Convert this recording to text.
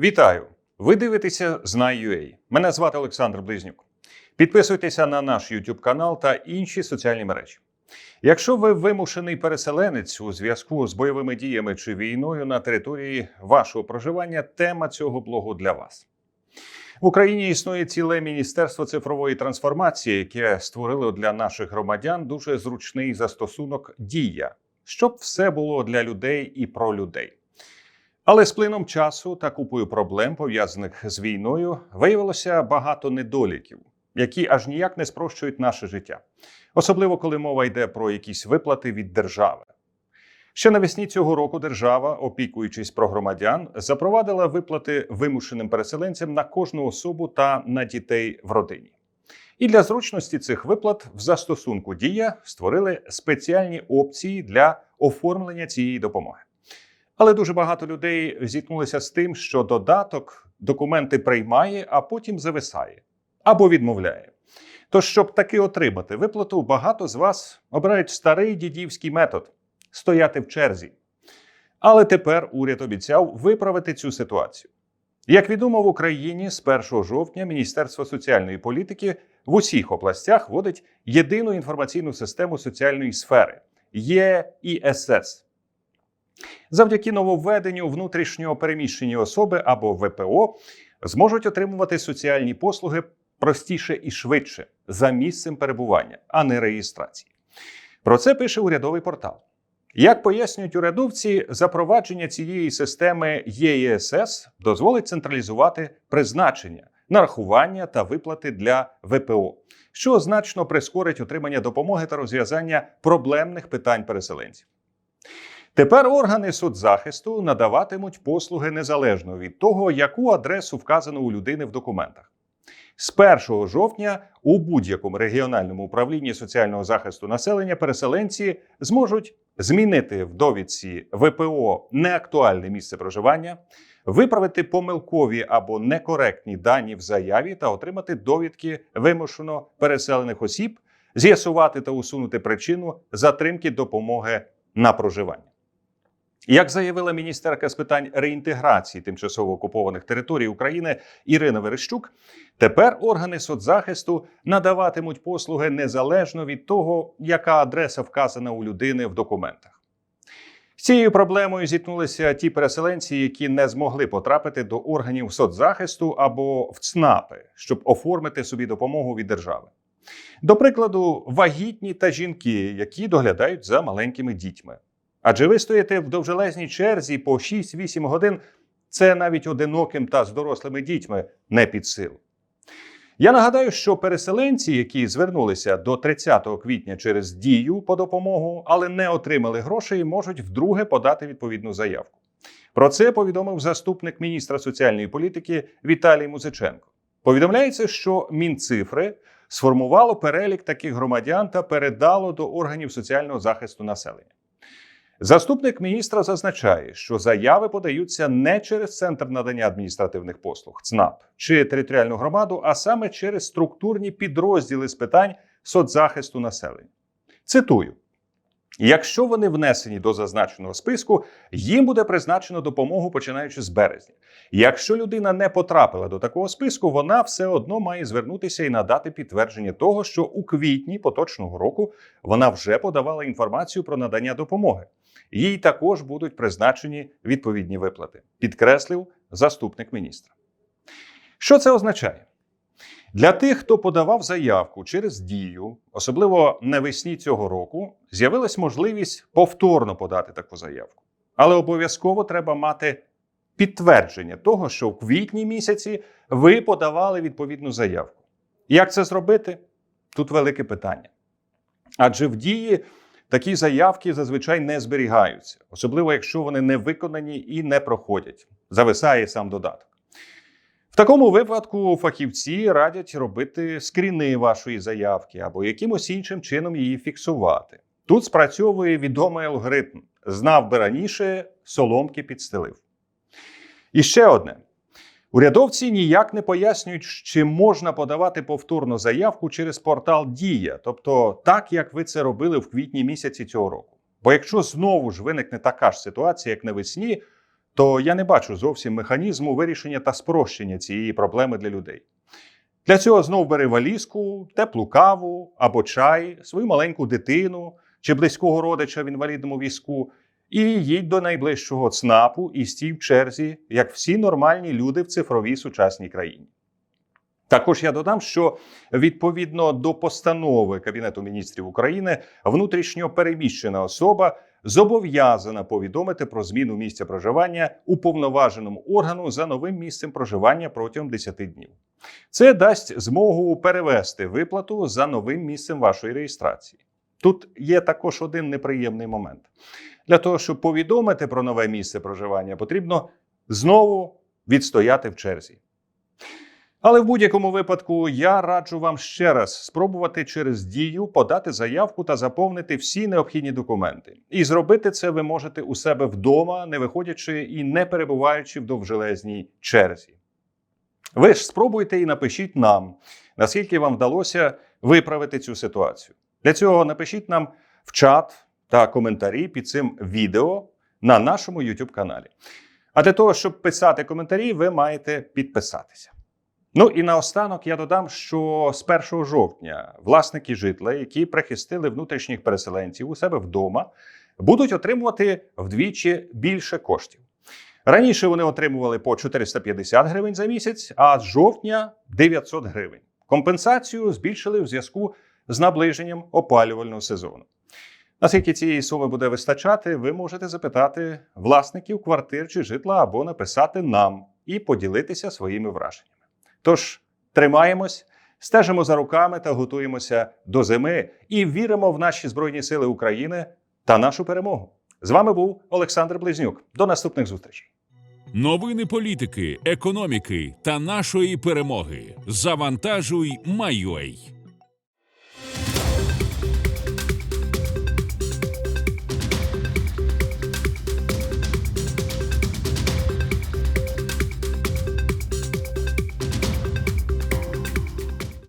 Вітаю! Ви дивитеся Знай.ua. Мене звати Олександр Близнюк. Підписуйтеся на наш YouTube канал та інші соціальні мережі. Якщо ви вимушений переселенець у зв'язку з бойовими діями чи війною на території вашого проживання, тема цього блогу для вас. В Україні існує ціле міністерство цифрової трансформації, яке створило для наших громадян дуже зручний застосунок Дія, щоб все було для людей і про людей. Але з плином часу та купою проблем, пов'язаних з війною, виявилося багато недоліків, які аж ніяк не спрощують наше життя, особливо коли мова йде про якісь виплати від держави. Ще навесні цього року держава, опікуючись про громадян, запровадила виплати вимушеним переселенцям на кожну особу та на дітей в родині. І для зручності цих виплат в застосунку Дія створили спеціальні опції для оформлення цієї допомоги. Але дуже багато людей зіткнулися з тим, що додаток документи приймає, а потім зависає або відмовляє. Тож, щоб таки отримати виплату, багато з вас обирають старий дідівський метод стояти в черзі. Але тепер уряд обіцяв виправити цю ситуацію. Як відомо, в Україні з 1 жовтня Міністерство соціальної політики в усіх областях вводить єдину інформаційну систему соціальної сфери ЄІСС. Завдяки нововведенню внутрішнього переміщення особи або ВПО зможуть отримувати соціальні послуги простіше і швидше за місцем перебування, а не реєстрації. Про це пише урядовий портал. Як пояснюють урядовці, запровадження цієї системи ЄСС дозволить централізувати призначення, нарахування та виплати для ВПО, що значно прискорить отримання допомоги та розв'язання проблемних питань переселенців. Тепер органи соцзахисту надаватимуть послуги незалежно від того, яку адресу вказано у людини в документах. З 1 жовтня у будь-якому регіональному управлінні соціального захисту населення переселенці зможуть змінити в довідці ВПО неактуальне місце проживання, виправити помилкові або некоректні дані в заяві та отримати довідки вимушено переселених осіб, з'ясувати та усунути причину затримки допомоги на проживання. Як заявила міністерка з питань реінтеграції тимчасово окупованих територій України Ірина Верещук, тепер органи соцзахисту надаватимуть послуги незалежно від того, яка адреса вказана у людини в документах. З цією проблемою зіткнулися ті переселенці, які не змогли потрапити до органів соцзахисту або в ЦНАПи, щоб оформити собі допомогу від держави. До прикладу, вагітні та жінки, які доглядають за маленькими дітьми. Адже ви стоїте в довжелезній черзі по 6-8 годин. Це навіть одиноким та з дорослими дітьми не під силу. Я нагадаю, що переселенці, які звернулися до 30 квітня через дію по допомогу, але не отримали грошей, можуть вдруге подати відповідну заявку. Про це повідомив заступник міністра соціальної політики Віталій Музиченко. Повідомляється, що Мінцифри сформувало перелік таких громадян та передало до органів соціального захисту населення. Заступник міністра зазначає, що заяви подаються не через центр надання адміністративних послуг ЦНАП чи територіальну громаду, а саме через структурні підрозділи з питань соцзахисту населення. Цитую. Якщо вони внесені до зазначеного списку, їм буде призначено допомогу починаючи з березня. Якщо людина не потрапила до такого списку, вона все одно має звернутися і надати підтвердження того, що у квітні поточного року вона вже подавала інформацію про надання допомоги. Їй також будуть призначені відповідні виплати, підкреслив заступник міністра. Що це означає? Для тих, хто подавав заявку через дію, особливо навесні цього року, з'явилась можливість повторно подати таку заявку. Але обов'язково треба мати підтвердження того, що в квітні місяці ви подавали відповідну заявку. Як це зробити? Тут велике питання. Адже в дії такі заявки зазвичай не зберігаються, особливо якщо вони не виконані і не проходять. Зависає сам додаток. Такому випадку фахівці радять робити скріни вашої заявки або якимось іншим чином її фіксувати. Тут спрацьовує відомий алгоритм. Знав би раніше, соломки підстелив. І ще одне: урядовці ніяк не пояснюють, чи можна подавати повторну заявку через портал Дія, тобто так, як ви це робили в квітні місяці цього року. Бо якщо знову ж виникне така ж ситуація, як навесні, то я не бачу зовсім механізму вирішення та спрощення цієї проблеми для людей. Для цього знов бери валізку, теплу каву або чай, свою маленьку дитину чи близького родича в інвалідному візку і їдь до найближчого ЦНАПу і стій в черзі, як всі нормальні люди в цифровій сучасній країні. Також я додам, що відповідно до постанови Кабінету міністрів України внутрішньо переміщена особа зобов'язана повідомити про зміну місця проживання уповноваженому органу за новим місцем проживання протягом 10 днів. Це дасть змогу перевести виплату за новим місцем вашої реєстрації. Тут є також один неприємний момент. Для того, щоб повідомити про нове місце проживання, потрібно знову відстояти в черзі. Але в будь-якому випадку я раджу вам ще раз спробувати через дію подати заявку та заповнити всі необхідні документи. І зробити це ви можете у себе вдома, не виходячи і не перебуваючи в довжелезній черзі. Ви ж спробуйте і напишіть нам, наскільки вам вдалося виправити цю ситуацію. Для цього напишіть нам в чат та коментарі під цим відео на нашому YouTube каналі. А для того, щоб писати коментарі, ви маєте підписатися. Ну і наостанок я додам, що з 1 жовтня власники житла, які прихистили внутрішніх переселенців у себе вдома, будуть отримувати вдвічі більше коштів. Раніше вони отримували по 450 гривень за місяць, а з жовтня 900 гривень. Компенсацію збільшили в зв'язку з наближенням опалювального сезону. Наскільки цієї суми буде вистачати, ви можете запитати власників квартир чи житла або написати нам і поділитися своїми враженнями. Тож тримаємось, стежимо за руками та готуємося до зими і віримо в наші Збройні Сили України та нашу перемогу. З вами був Олександр Близнюк. До наступних зустрічей. Новини політики, економіки та нашої перемоги. Завантажуй, Майой.